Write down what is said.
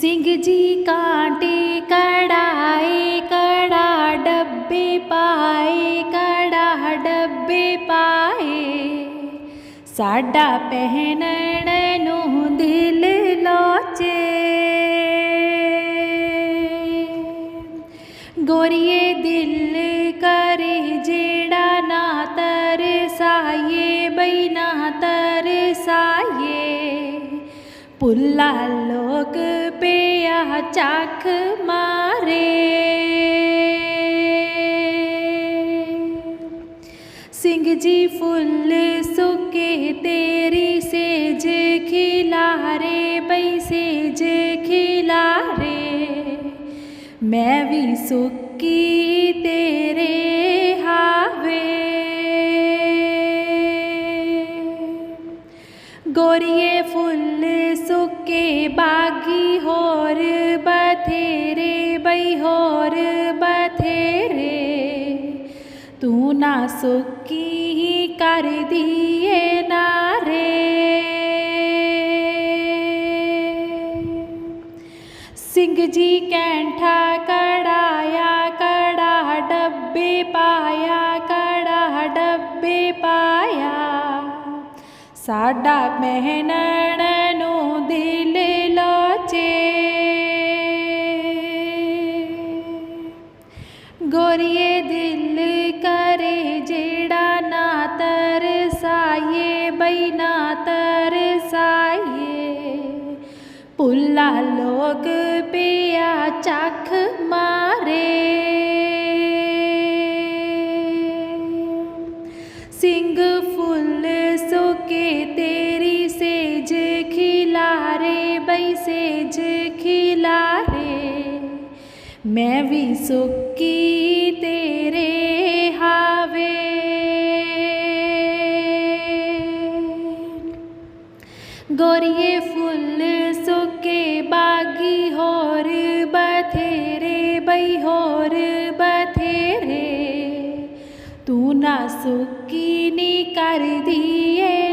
ਸਿੰਘ ਜੀ ਕਾਂਟੇ ਕੜਾਏ, ਕੜਾ ਡੱਬੇ ਪਾਏ, ਕੜਾ ਡੱਬੇ ਪਾਏ। ਸਾਡਾ ਪਹਿਨਣ ਨੂੰ ਦਿਲ ਲੋਚੇ। ਗੋਰੀਏ ਦਿਲ ਕਰੇ ਜਿਹੜਾ ਨਾ ਤਰਸਾਏ ਬਈ ਨਾ ਤਰਸਾਏ पुला लोग पे चाख मारे। सिंह जी फुल सुके तेरी सेज खिला रे सेज खिला रे मैं भी सुखी तेरी और ये फुल सुके बागी होर बथेरे बहोर बथेरे। तू ना सुखी ही कर दिए नारे। सिंह जी कैंठा कड़ाया, कड़ा डब्बे पाया, कड़ा डब्बे पाया। साडा मेहनू दिल लोचे। गोरिए दिल करे जेड़ा ना तर साइए बैना तर साइए भुला लोग पिया चख मारे। सेज खिला रे मैं भी सुखी तेरे हावे। गोरिए फूल सुके बागी होर बथेरे, बई होर बथेरे, तू ना सुखी नी कर दिए